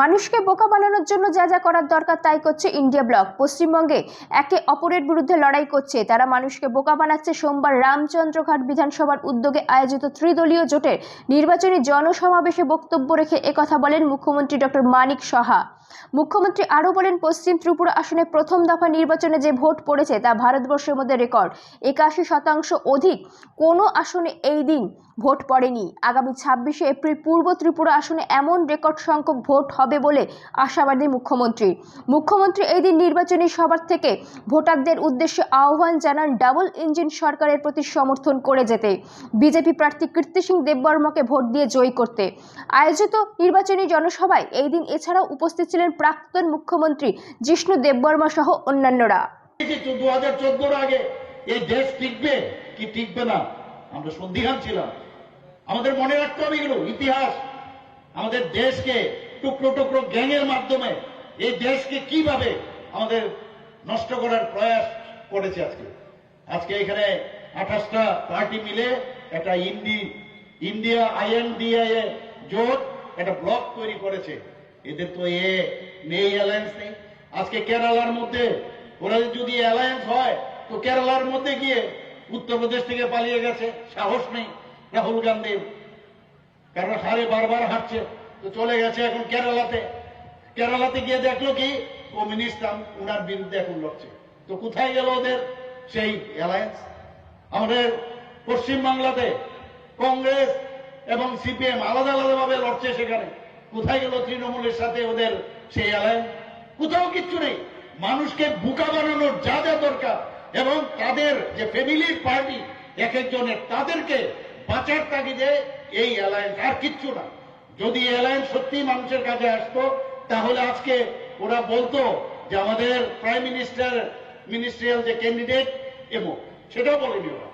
মানুষকে বোকা বানানোর জন্য যা যা করার দরকার তাই করছে ইন্ডিয়া ব্লক। পশ্চিমবঙ্গে একে অপরের বিরুদ্ধে লড়াই করছে। তারা মানুষকে বোকা বানাচ্ছে। সোমবার রামচন্দ্রঘাট বিধানসভার উদ্যোগে আয়োজিত ত্রিদলীয় জোটের নির্বাচনী জনসমাবেশে বক্তব্য রেখে একথা বলেন মুখ্যমন্ত্রী ডক্টর মানিক সাহা। মুখ্যমন্ত্রী আরও বলেন, পশ্চিম ত্রিপুরা আসনে প্রথম দফা নির্বাচনে যে ভোট পড়েছে তা ভারতবর্ষের মধ্যে রেকর্ড। একাশি শতাংশ অধিক কোনো আসনে এই দিন ভোট পড়েনি। আগামী ছাব্বিশে এপ্রিল পূর্ব ত্রিপুরা আসনে এমন রেকর্ড সংখ্যক ভোট হবে বলে আশাবাদী মুখ্যমন্ত্রী। মুখ্যমন্ত্রী এই দিন নির্বাচনী সভার থেকে ভোটারদের উদ্দেশ্যে আহ্বান জানান ডাবল ইঞ্জিন সরকারের প্রতি সমর্থন করে যেতে। বিজেপি প্রার্থী কীর্তি সিং দেববর্মাকে ভোট দিয়ে জয়ী করতে। আয়োজিত নির্বাচনী জনসভায় এই দিন এছাড়াও উপস্থিত ছিলেন প্রাক্তন মুখ্যমন্ত্রী জিষ্ণু দেববর্মা সহ অন্যান্যরা। এই দেশ টিকবে কি টিকবে না? আমরা সন্দিহান ছিলাম। আমাদের মনে রাখতে হবে এগুলো, ইতিহাস। আমাদের দেশকে টুকরো টুকরো গ্যাংয়ের মাধ্যমে এই দেশকে কীভাবে আমাদের নষ্ট করার প্রয়াস করেছে আজকে। আজকে এখানে আঠাশটা পার্টি মিলে একটা ইন্ডি, ইন্ডিয়া আইএনডিআই জোট একটা ব্লক তৈরি করেছে। এদের তো এ নেই অ্যালায়েন্স নেই। আজকে কেরালার মধ্যে, ওরা যদি অ্যালায়েন্স হয়, তো কেরালার মধ্যে গিয়ে উত্তরপ্রদেশ থেকে পালিয়ে গেছে। সাহস নেই রাহুল গান্ধীর। কারণ হারে বারবার হাঁটছে তো চলে গেছে এখন কেরালাতে। কেরালাতে গিয়ে দেখল কি কমিউনিস্ট উনার বিরুদ্ধে এখন লড়ছে। তো কোথায় গেল ওদের সেই অ্যালায়েন্স আমাদের পশ্চিম বাংলাতে কংগ্রেস এবং সিপিএম আলাদা আলাদা ভাবে লড়ছে সেখানে। কোথায় গেল তৃণমূলের সাথে ওদের সেই অ্যালায়েন্স কোথাও কিচ্ছু নেই। মানুষকে বুকা বানানোর যা যা দরকার এবং তাদের যে ফ্যামিলির পার্টি, এক একজনের তাদেরকে বাঁচার তাগিদে এই অ্যালায়েন্স আর কিচ্ছু না। যদি অ্যালায়েন্স সত্যি মানুষের কাছে আসতো, তাহলে আজকে ওরা বলতো যে আমাদের প্রাইম মিনিস্টার, মিনিস্ট্রিয়াল যে ক্যান্ডিডেট এবং সেটাও বলেনি ওরা।